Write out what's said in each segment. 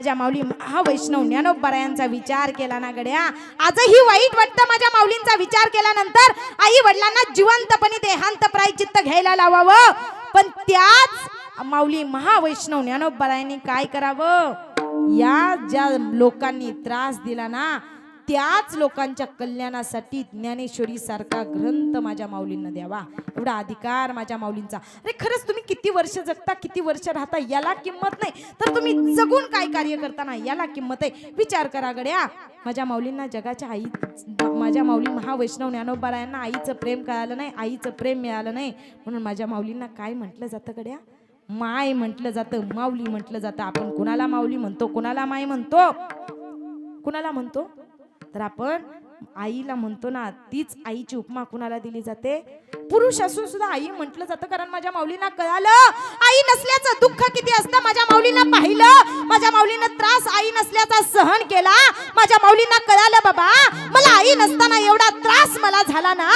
माझ्या माऊली हा वैष्णव ज्ञानोबरायांचा विचार केला ना गड्या. आजही वाईट वाटतं माझ्या माऊलींचा विचार केल्यानंतर. आई वडिलांना जिवंतपणे देहांत प्रायचित्त घ्यायला लावावं. पण त्याच माऊली महावैष्णव ज्ञानोबरायांनी काय करावं? या ज्या लोकांनी त्रास दिला ना त्याच लोकांच्या कल्याणासाठी ज्ञानेश्वरी सारखा ग्रंथ माझ्या माऊलींना द्यावा. एवढा अधिकार माझ्या माऊलींचा. अरे खरंच तुम्ही किती वर्ष जगता किती वर्ष राहता याला किंमत नाही. तर तुम्ही जगून काय कार्य करताना याला किंमत आहे. विचार करा गड्या. माझ्या माऊलींना जगाच्या आई माझ्या माऊली महावैष्णव ज्ञानोबारायांना आईचं प्रेम कळालं नाही आईचं प्रेम मिळालं नाही. म्हणून माझ्या माऊलींना काय म्हटलं जातं गड्या? माय म्हटलं जातं माऊली म्हटलं जातं. आपण कुणाला माऊली म्हणतो कुणाला माय म्हणतो? कुणाला म्हणतो? तर आपण आईला म्हणतो ना तीच आईची उपमा कुणाला दिली जाते? पुरुष असून सुद्धा आई म्हटलं जातं कारण माझ्या माऊलींना कळालं आई नसल्याचं दुःख किती असतं. माझ्या माऊलींना पाहिलं माझ्या माऊलीनं त्रास आई नसल्याचा सहन केला. माझ्या माऊलींना कळालं बाबा मला आई नसताना एवढा त्रास मला झाला ना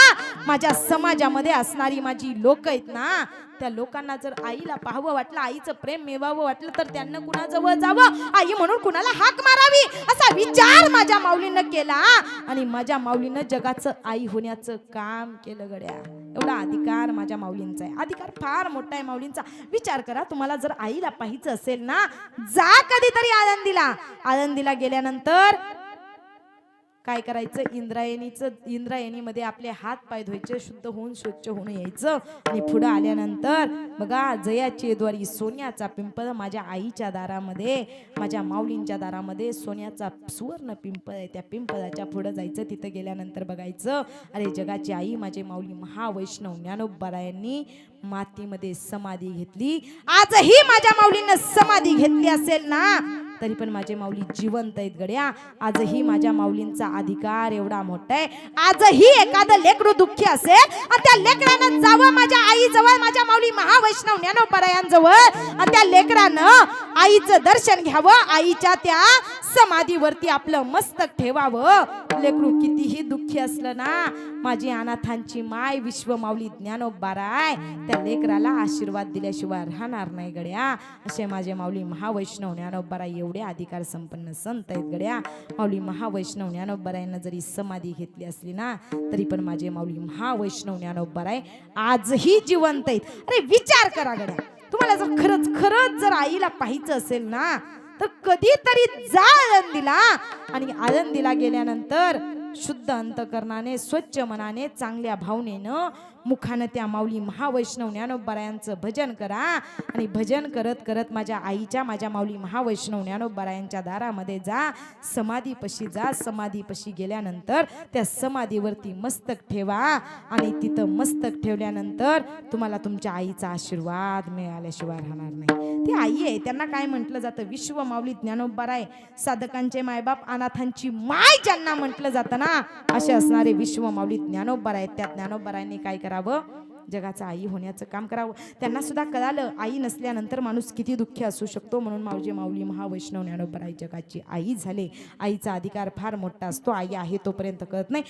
माझ्या समाजामध्ये असणारी माझी लोक आहेत ना त्या लोकांना जर आईला पाहावं वाटलं आईचं प्रेम मिळवावं वाटलं तर त्यांना कुणाजवळ जावं? आई म्हणून कुणाला हाक मारावी? असा विचार माझ्या माऊलीनं केला. आणि माझ्या माऊलीनं जगाचं आई होण्याचं काम केलं गड्या. एवढा अधिकार माझ्या माऊलींचा आहे. अधिकार फार मोठा आहे माऊलींचा. विचार करा तुम्हाला जर आईला पाहायचं असेल ना जा कधीतरी आनंदीला आळंदीला गेल्यानंतर काय करायचं? इंद्रायणीचं इंद्रायणीमध्ये आपले हात पाय धुवायचे शुद्ध होऊन स्वच्छ होऊन यायचं. आणि पुढं आल्यानंतर बघा जयाची द्वारी सोन्याचा पिंपळ माझ्या आईच्या दारामध्ये माझ्या माऊलींच्या दारामध्ये सोन्याचा सुवर्ण पिंपळ आहे. त्या पिंपळाच्या पुढं जायचं तिथं गेल्यानंतर बघायचं. अरे जगाची आई माझे माऊली महावैष्णव ज्ञानोबरायांनी मातीमध्ये समाधी घेतली. आजही माझ्या माऊलीनं समाधी घेतली असेल ना? तरी पण माझे माऊली जिवंत आहेत गड्या. आजही माझ्या माऊलींचा अधिकार एवढा मोठा आहे. आजही एखादं लेकरू दुःखी असेल आणि त्या लेकरानं जावं माझ्या आईजवळ माझ्या माऊली महावैष्णव ज्ञानोपरायांजवळ आणि त्या लेकरानं आईचं दर्शन घ्यावं आईच्या त्या समाधीवरती आपलं मस्तक ठेवावं. लेकरू कितीही दुःखी असलं ना माझी अनाथांची माय विश्व माऊली ज्ञानोबाराय त्या लेकराला आशीर्वाद दिल्याशिवाय राहणार नाही गड्या. असे माझे माऊली महावैष्णव ज्ञानोबाराय एवढे अधिकार संपन्न संत आहेत गड्या. माऊली महावैष्णव ज्ञानोबारायांना जरी समाधी घेतली असली ना तरी पण माझे माऊली महावैष्णव ज्ञानोबाराय आजही जिवंत आहेत. अरे विचार करा गड्या. तुम्हाला जर खरंच खरंच जर आईला पाहायचं असेल ना तर कधीतरी जा आळंदीला आणि आळंदीला गेल्यानंतर शुद्ध अंतकरणाने स्वच्छ मनाने चांगल्या भावनेनं मुखानं त्या माऊली महावैष्णव ज्ञानोबरायांचं भजन करा आणि भजन करत करत माझ्या आईच्या माझ्या माऊली महावैष्णव ज्ञानोबरायांच्या दारामध्ये जा समाधीपशी जा. समाधीपशी गेल्यानंतर त्या समाधीवरती मस्तक ठेवा आणि तिथं मस्तक ठेवल्यानंतर तुम्हाला तुमच्या आईचा आशीर्वाद मिळाल्याशिवाय राहणार नाही. ती आई आहे त्यांना काय म्हटलं जातं? विश्व माऊली ज्ञानोबराय साधकांचे मायबाप अनाथांची माय ज्यांना म्हटलं जातं ना असे असणारे विश्व माऊली ज्ञानोबरा आहेत. त्या ज्ञानोबरायने काय करावं? जगाचा आई होण्याचं काम करावं? त्यांना सुद्धा कळालं आई नसल्यानंतर माणूस किती दुःखी असू शकतो म्हणून माऊजी माऊली महावैष्णव ज्ञानोबराई जगाची आई झाले. आईचा अधिकार फार मोठा असतो. आई आहे तोपर्यंत कळत नाही.